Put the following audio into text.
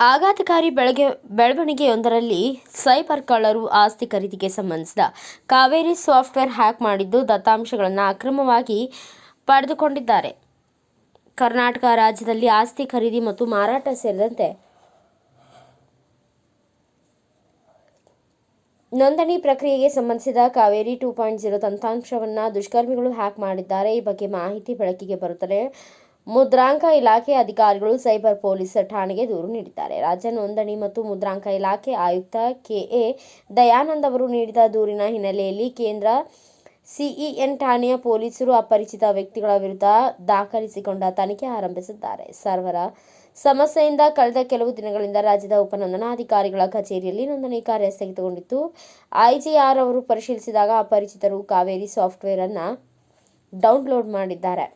ಆಘಾತಕಾರಿ ಬೆಳಗ್ಗೆ ಬೆಳವಣಿಗೆಯೊಂದರಲ್ಲಿ ಸೈಬರ್ ಕಳ್ಳರು ಆಸ್ತಿ ಖರೀದಿಗೆ ಸಂಬಂಧಿಸಿದ ಕಾವೇರಿ ಸಾಫ್ಟ್ವೇರ್ ಹ್ಯಾಕ್ ಮಾಡಿದ್ದು ದತ್ತಾಂಶಗಳನ್ನು ಅಕ್ರಮವಾಗಿ ಪಡೆದುಕೊಂಡಿದ್ದಾರೆ. ಕರ್ನಾಟಕ ರಾಜ್ಯದಲ್ಲಿ ಆಸ್ತಿ ಖರೀದಿ ಮತ್ತು ಮಾರಾಟ ಸೇರಿದಂತೆ ನೋಂದಣಿ ಪ್ರಕ್ರಿಯೆಗೆ ಸಂಬಂಧಿಸಿದ ಕಾವೇರಿ ಟೂ ಪಾಯಿಂಟ್ ಜೀರೋ ತಂತ್ರಾಂಶವನ್ನು ದುಷ್ಕರ್ಮಿಗಳು ಹ್ಯಾಕ್ ಮಾಡಿದ್ದಾರೆ. ಈ ಬಗ್ಗೆ ಮಾಹಿತಿ ಬೆಳಕಿಗೆ ಬರುತ್ತದೆ ಮುದ್ರಾಂಕ ಇಲಾಖೆ ಅಧಿಕಾರಿಗಳು ಸೈಬರ್ ಪೊಲೀಸ್ ಠಾಣೆಗೆ ದೂರು ನೀಡಿದ್ದಾರೆ. ರಾಜ್ಯ ನೋಂದಣಿ ಮತ್ತು ಮುದ್ರಾಂಕ ಇಲಾಖೆ ಆಯುಕ್ತ ಕೆಎ ದಯಾನಂದ್ ಅವರು ನೀಡಿದ ದೂರಿನ ಹಿನ್ನೆಲೆಯಲ್ಲಿ ಕೇಂದ್ರ ಸಿಇಎನ್ ಠಾಣೆಯ ಪೊಲೀಸರು ಅಪರಿಚಿತ ವ್ಯಕ್ತಿಗಳ ವಿರುದ್ಧ ದಾಖಲಿಸಿಕೊಂಡ ತನಿಖೆ ಆರಂಭಿಸಿದ್ದಾರೆ. ಸರ್ವರ ಸಮಸ್ಯೆಯಿಂದ ಕಳೆದ ಕೆಲವು ದಿನಗಳಿಂದ ರಾಜ್ಯದ ಉಪನೋಂದಣಾಧಿಕಾರಿಗಳ ಕಚೇರಿಯಲ್ಲಿ ನೋಂದಣಿ ಕಾರ್ಯ ಸ್ಥಗಿತಗೊಂಡಿತ್ತು. ಐಜಿಆರ್ ಅವರು ಪರಿಶೀಲಿಸಿದಾಗ ಅಪರಿಚಿತರು ಕಾವೇರಿ ಸಾಫ್ಟ್ವೇರ್ ಅನ್ನು ಡೌನ್ಲೋಡ್ ಮಾಡಿದ್ದಾರೆ.